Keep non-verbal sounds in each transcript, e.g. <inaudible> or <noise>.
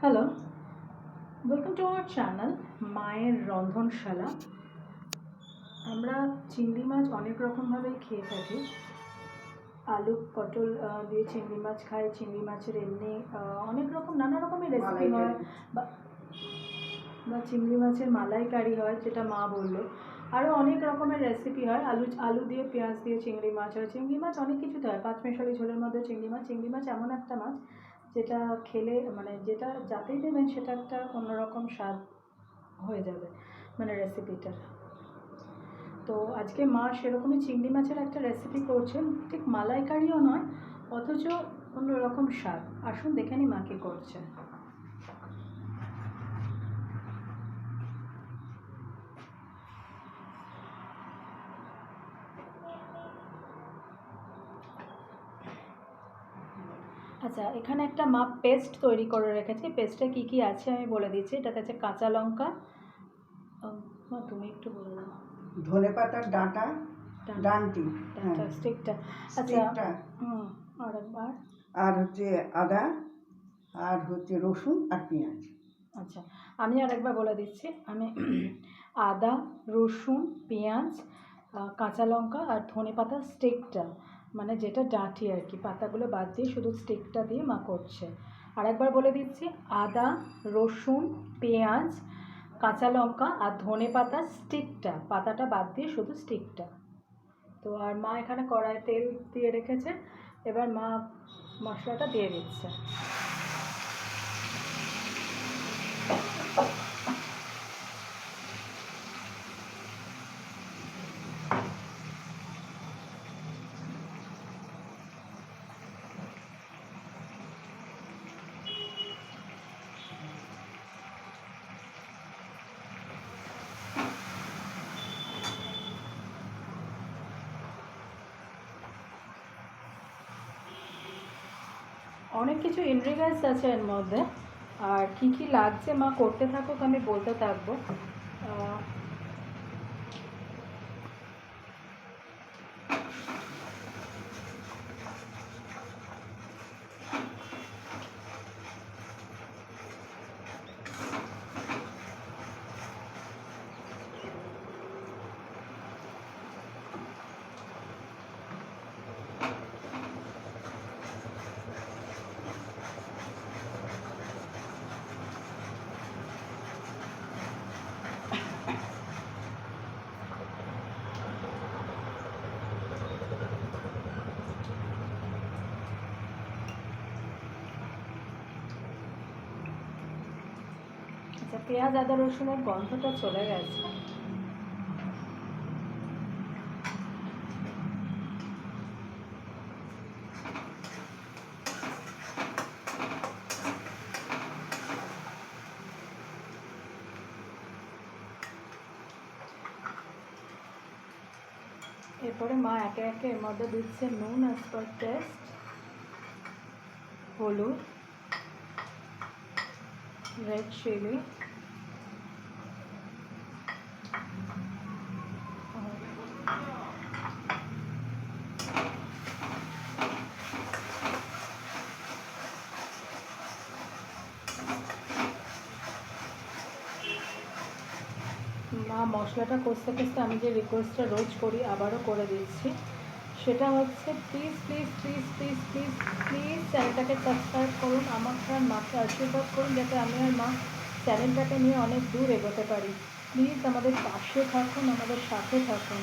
Hello welcome to our channel মায়ের রন্ধনশালা আমরা চিংড়ি মাছ অনেক রকমভাবেই খেয়ে থাকি। আলু পটল দিয়ে চিংড়ি মাছ খাই। চিংড়ি মাছের এমনি অনেক রকম নানা রকমের রেসিপি হয়। বা বা চিংড়ি মাছের মালাইকারি হয় যেটা মা বলল। আরও অনেক রকমের রেসিপি হয়। আলু আলু দিয়ে পেঁয়াজ দিয়ে চিংড়ি মাছ হয়। চিংড়ি মাছ অনেক কিছুতে হয়। পাঁচমিশালি ঝোলের মধ্যে চিংড়ি মাছ। চিংড়ি মাছ এমন একটা মাছ যেটা খেলে মানে যেটা যাতেই দেবেন সেটা একটা অন্যরকম স্বাদ হয়ে যাবে মানে রেসিপিটার তো আজকে মা সেরকমই চিংড়ি মাছের একটা রেসিপি করছেন, ঠিক মালাইকারিও নয়, অথচ অন্যরকম স্বাদ। আসুন দেখে নি মা করছে আচ্ছা এখানে একটা মা পেস্ট তৈরি করে রেখেছি। পেস্টে কি কি আছে আমি বলে দিচ্ছি। এটাতে আছে কাঁচা লঙ্কা। তুমি একটু বলে দাও। ধনে পাতার ডাঁটা। ডানটি হ্যাঁ। স্টিকটা আচ্ছা স্টিকটা। হুম আর একবার। আর হচ্ছে আদা আর হচ্ছে রসুন আর পেঁয়াজ। আচ্ছা আমি আর একবার বলে দিচ্ছি। আমি <clears throat> আদা রসুন পেঁয়াজ কাঁচা লঙ্কা আর ধনে পাতা স্টিকটা মানে যেটা ডাঁটি আর কি, পাতাগুলো বাদ দিয়ে শুধু স্টিকটা দিয়ে মা করছে। আর একবার বলে দিচ্ছি, আদা, রসুন, পেঁয়াজ, কাঁচা লঙ্কা আর ধনে পাতা স্টিকটা পাতাটা বাদ দিয়ে শুধু স্টিকটা তো আর মা এখানে কড়ায় তেল দিয়ে রেখেছে, এবার মা মশলাটা দিয়ে দিচ্ছে। অনেক কিছু ইনগ্রিডিয়েন্টস আছে এর মধ্যে। আর কি কি লাগছে, মা, করতে থাকুক, আমি বলতে থাকব। আহ, আচ্ছা পেঁয়াজ আদা রসুনের গন্ধটা চলে গেছে। এরপরে মা একে একে এর মধ্যে দিচ্ছে নুন অ্যাজ টেস্ট হলুদ রেড চিলি মা মশলাটা কষতে কষতে আমি যে রিকোয়েস্টটা রোজ করি, আবারও করে দিচ্ছি। সেটা হচ্ছে please please please please please please চ্যানেলটাকে সাবস্ক্রাইব করুন, আমার আর মাকে আশীর্বাদ করুন, যাতে আমি আর মা চ্যানেলটাকে নিয়ে অনেক দূর এগোতে পারি। প্লিজ আমাদের পাশে থাকুন, আমাদের সাথে থাকুন।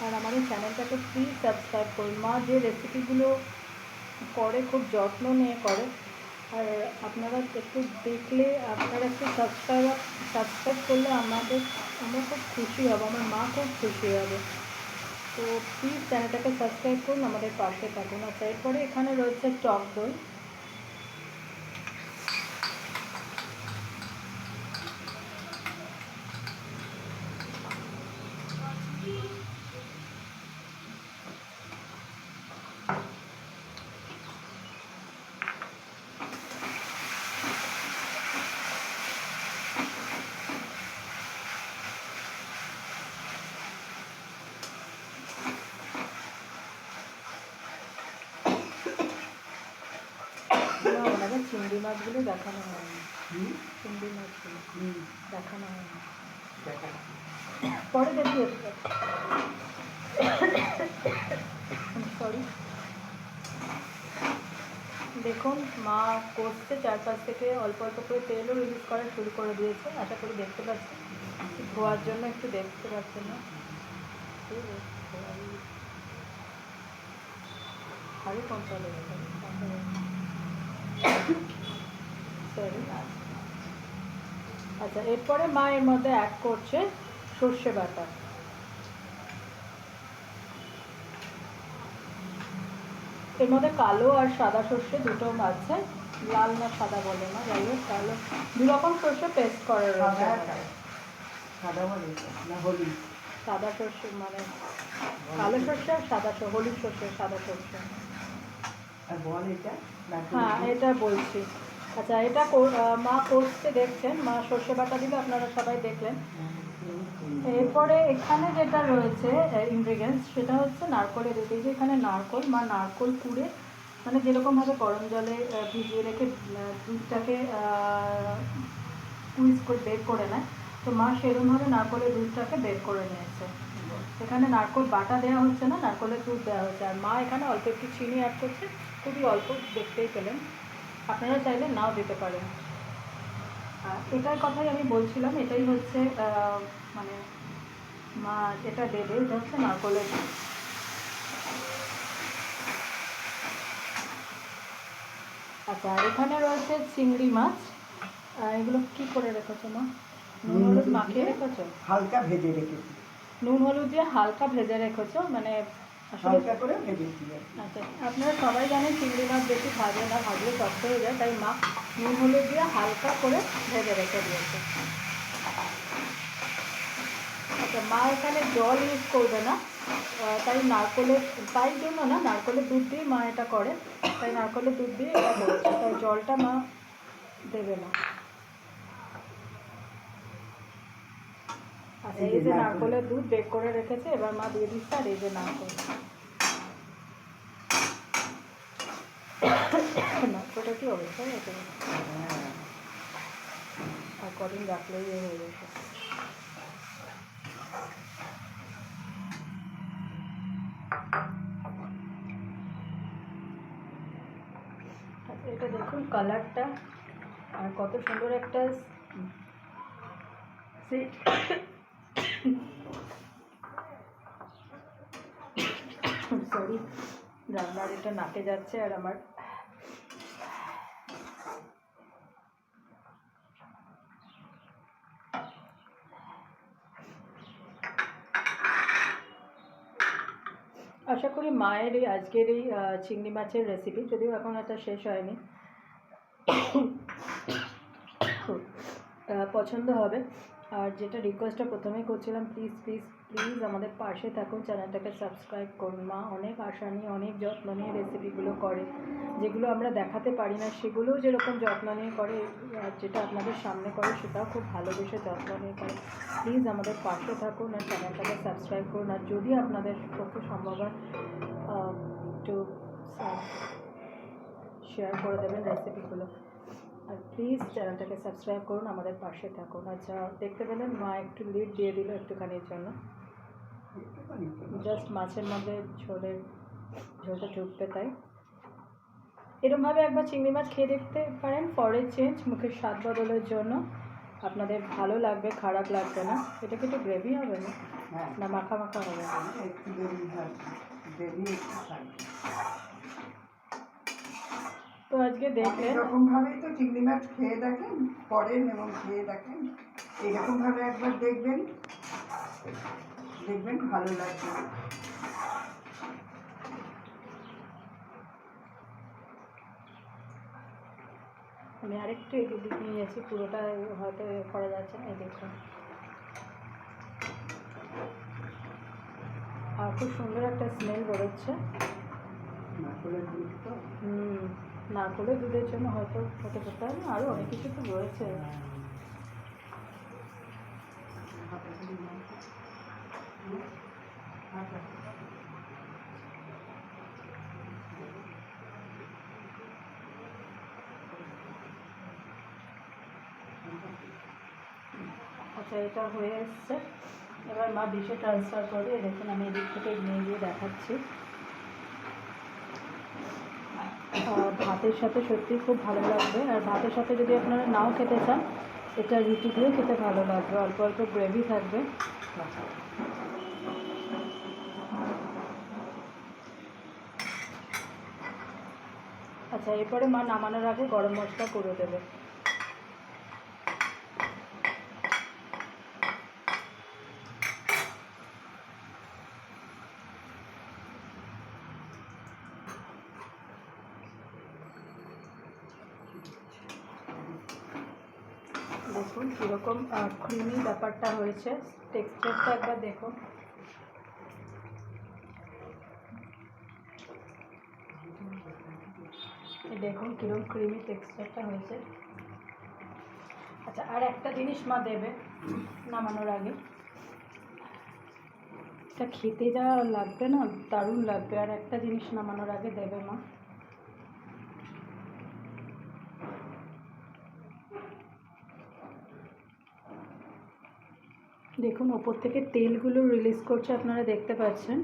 আর আমাদের চ্যানেলটাকে প্লিজ সাবস্ক্রাইব করুন। মা যে রেসিপিগুলো করে, খুব যত্ন নিয়ে করে আর আপনারা একটু দেখলে আপনারা একটু সাবস্ক্রাইব সাবস্ক্রাইব করলে আমাদের, আমরা খুব খুশি হব, আমার মা খুব খুশি হবে। তো প্লিজ চ্যানেলটাকে সাবস্ক্রাইব করুন, আমাদের পাশে থাকুন। আর এরপরে এখানে রয়েছে টক দই। মাছগুলো দেখানো হয়নি চিংড়ি মাছগুলো দেখানো হয়নি দেখা। পরে দেখি সরি দেখুন মা করছে চারপাশ থেকে অল্প অল্প করে তেলও রিলিজ করা শুরু করে দিয়েছে। আশা করি দেখতে পাচ্ছেন। ধোয়ার জন্য একটু দেখতে পাচ্ছেন না। আরে কোন চলে সরি আচ্ছা এরপরে মা এর মধ্যে অ্যাড করছে সর্ষে বাটা। এর মধ্যে কালো আর সাদা সর্ষে দুটো আছে। লাল না সাদা বলে না যাই হোক কালো দু রকম সর্ষে পেস্ট করা রয়েছে সাদা সাদা বলে না হলুদ? সাদা সর্ষে মানে কালো সর্ষে আর সাদা সর্ষে হলুদ সর্ষে সাদা সর্ষে। আর বল এটা? হ্যাঁ। এটা বলছি। আচ্ছা এটা মা করতে দেখছেন? মা সর্ষে বাটা দিলে আপনারা সবাই দেখলেন। এরপরে এখানে যেটা রয়েছে ইনগ্রিডিয়েন্টস সেটা হচ্ছে নারকলের এই যে এখানে নারকল, মা নারকল পুড়ে মানে যেরকমভাবে গরম জলে ভিজিয়ে রেখে দুধটাকে কুইজ করে, বের করে নেয়। তো মা সেরকমভাবে নারকলের দুধটাকে বের করে নিয়েছে। এখানে নারকল বাটা দেওয়া হচ্ছে না, নারকলের দুধ দেওয়া হচ্ছে। আর মা এখানে অল্প একটু চিনি অ্যাড করছে, খুবই অল্প দেখতেই পেলেন। আপনারা চাইলে নাও দিতে পারেন। এটার কথাই আমি বলছিলাম এটাই হচ্ছে মানে মা যেটা দেবে এটা হচ্ছে নারকলের আচ্ছা আর এখানে রয়েছে চিংড়ি মাছ। এগুলো কি করে রেখেছো মা? নুন হলুদ মাখিয়ে রেখেছো? হালকা ভেজে রেখেছি। নুন হলুদ দিয়ে হালকা ভেজে রেখেছো মানে আচ্ছা আপনারা সবাই জানেন চিংড়ি মাছ বেশি ভাজে না ভাজলে শক্ত হয়ে যায়, তাই মা নুন হলুদ দিয়ে হালকা করে ভেজে রেখে দিয়েছে। আচ্ছা মা এখানে জল ইউজ করবে না তাই নারকলের তাই জন্য না, নারকলের দুধ দিয়ে মা এটা করে, তাই নারকলের দুধ দিয়ে এটা তাই জলটা মা দেবে না। এই যে নারকলের দুধ বেক করে রেখেছে, এবার মা দিয়ে দিচ্ছে আর এই যে নারকল। নারকলটা কি অবস্থা হয়েছে হ্যাঁ আর কদিন রাখলেই হয়ে গেছে। এটা দেখুন কালারটা, আর কত সুন্দর একটা সরি রান্নার এটা নাকে যাচ্ছে আর আমার আশা করি মায়ের এই আজকের এই চিংড়ি মাছের রেসিপি যদিও এখন এটা শেষ হয়নি। <coughs> পছন্দ হবে। আর যেটা রিকোয়েস্টটা প্রথমেই করছিলাম প্লিজ প্লিজ প্লিজ আমাদের পাশে থাকুন চ্যানেলটাকে সাবস্ক্রাইব করুন মা। অনেক আশা নিয়ে, অনেক যত্ন নিয়ে রেসিপিগুলো করে। যেগুলো আমরা দেখাতে পারি না, সেগুলোও যেরকম যত্ন নিয়ে করে, আর যেটা আপনাদের সামনে করে, সেটাও খুব ভালোবেসে যত্ন নিয়ে করে। প্লিজ আমাদের পাশে থাকুন আর চ্যানেলটাকে সাবস্ক্রাইব করুন। আর যদি আপনাদের পক্ষে সম্ভব হয় একটু শেয়ার করে দেবেন রেসিপিগুলো আর প্লিজ চ্যানেলটাকে সাবস্ক্রাইব করুন আমাদের পাশে থাকুন। আচ্ছা দেখতে পেলেন মা একটু লিড দিয়ে দিল একটুখানির জন্য। জাস্ট মাছের মধ্যে ঝোলের ঝোলটা ঢুকবে তাই। এরমভাবে একবার চিংড়ি মাছ খেয়ে দেখতে পারেন ফরের চেঞ্জ মুখের স্বাদ বদলের জন্য। আপনাদের ভালো লাগবে খারাপ লাগবে না। এটা কি একটু গ্রেভি হবে না? হ্যাঁ। না মাখা মাখা হবে। একটু দেরি হয় দেরি একটু খাই তো আজকে দেখলেন। এরকম ভাবেই তো চিংড়ি মাছ খেয়ে দেখেন করেন এবং খেয়ে দেখেন। এরকম ভাবে একবার দেখবেন। দেখবেন ভালো লাগবে। আমি আরেকটু এগিয়ে দিকে নিয়ে যাচ্ছি পুরোটা হয়তো করা যাচ্ছে না এই দেখুন। আর খুব সুন্দর একটা স্মেল বেরোচ্ছে। নারকলের দুধের জন্য হয়তো হতে করতে হবে আরও অনেক কিছু তো রয়েছে। আচ্ছা এটা হয়ে এসছে। এবার মা ডিশে ট্রান্সফার করবে দেখুন আমি এদিক থেকে নিয়ে গিয়ে দেখাচ্ছি। ভাতের সাথে সত্যি খুব ভালো লাগবে। আর ভাতের সাথে যদি আপনারা নাও খেতে চান, এটা রুটি দিয়েও খেতে ভালো লাগবে। অল্প অল্প গ্রেভি থাকবে। আচ্ছা এরপরে মা নামানোর আগে গরম মশলা করে দেবে দেখুন কীরকম ক্রিমি ব্যাপারটা হয়েছে। টেক্সচারটা একবার দেখুন দেখুন কীরকম ক্রিমি টেক্সচারটা হয়েছে। আচ্ছা আর একটা জিনিস মা দেবে নামানোর আগে। এটা খেতে যা লাগবে না, দারুণ লাগবে। আর একটা জিনিস নামানোর আগে দেবে মা। দেখুন, ওপর থেকে তেলগুলো রিলিজ করছে, আপনারা দেখতে পাচ্ছেন।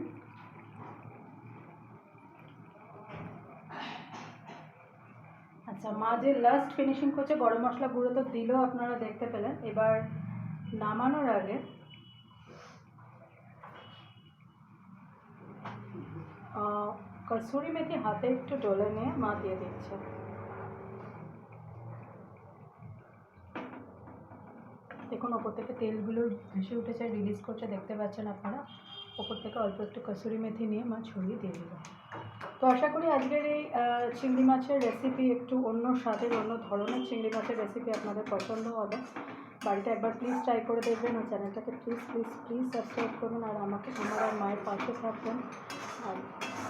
আচ্ছা মা যে লাস্ট ফিনিশিং করছে, গরম মশলা গুঁড়ো তো দিলেও আপনারা দেখতে পেলেন। এবার নামানোর আগে কসুরি মেথি হাতে একটু ডলে নিয়ে মা দিয়ে দিচ্ছে। দেখুন, ওপর থেকে তেলগুলো ভেসে উঠেছে রিলিজ করছে, দেখতে পাচ্ছেন আপনারা। ওপর থেকে অল্প একটু কসুরি মেথি নিয়ে মা ছড়িয়ে দিয়ে দিল। তো আশা করি আজকের এই চিংড়ি মাছের রেসিপি একটু অন্য স্বাদের, অন্য ধরনের চিংড়ি মাছের রেসিপি আপনাদের পছন্দ হবে। বাড়িতে একবার প্লিজ ট্রাই করে দেখবেন আর চ্যানেলটাকে প্লিজ প্লিজ প্লিজ সাবস্ক্রাইব করুন আর আমাকে, আমার আর মায়ের পাশে থাকবেন। আর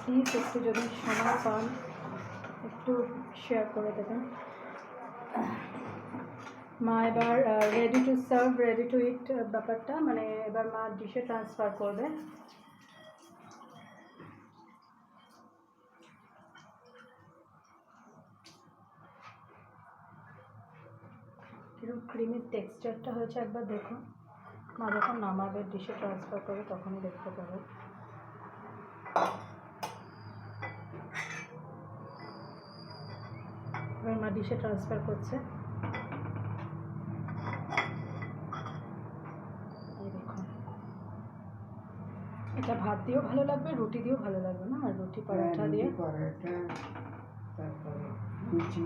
প্লিজ একটু যদি সময় পান, একটু শেয়ার করে দেবেন। মা এবার ready to serve ready to eat ব্যাপারটা। মানে এবার মা ডিশে ট্রান্সফার করবে। কীরকম ক্রিমের টেক্সচারটা হয়েছে একবার দেখুন। মা যখন নামাবে, ডিশে ট্রান্সফার করে তখনই দেখতে পাবে। এবার মা ডিশে ট্রান্সফার করছে এই দেখুন এটা ভাত দিয়েও ভালো লাগবে রুটি দিয়েও ভালো লাগবে না? আর রুটি পরোটা দিয়ে? পরোটা তারপরে লুচি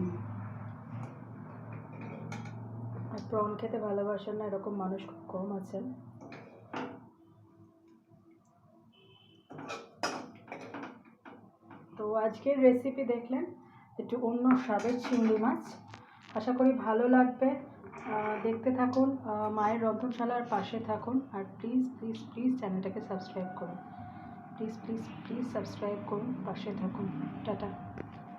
আর প্রন খেতে ভালোবাসেন না এরকম মানুষ খুব কম আছেন। তো আজকের রেসিপি দেখলেন একটু অন্য স্বাদের চিংড়ি মাছ। আশা করি ভালো লাগবে। দেখতে থাকুন মায়ের রন্ধনশালার পাশে থাকুন। আর প্লিজ প্লিজ প্লিজ চ্যানেলটাকে সাবস্ক্রাইব করুন। প্লিজ প্লিজ প্লিজ সাবস্ক্রাইব করুন পাশে থাকুন টাটা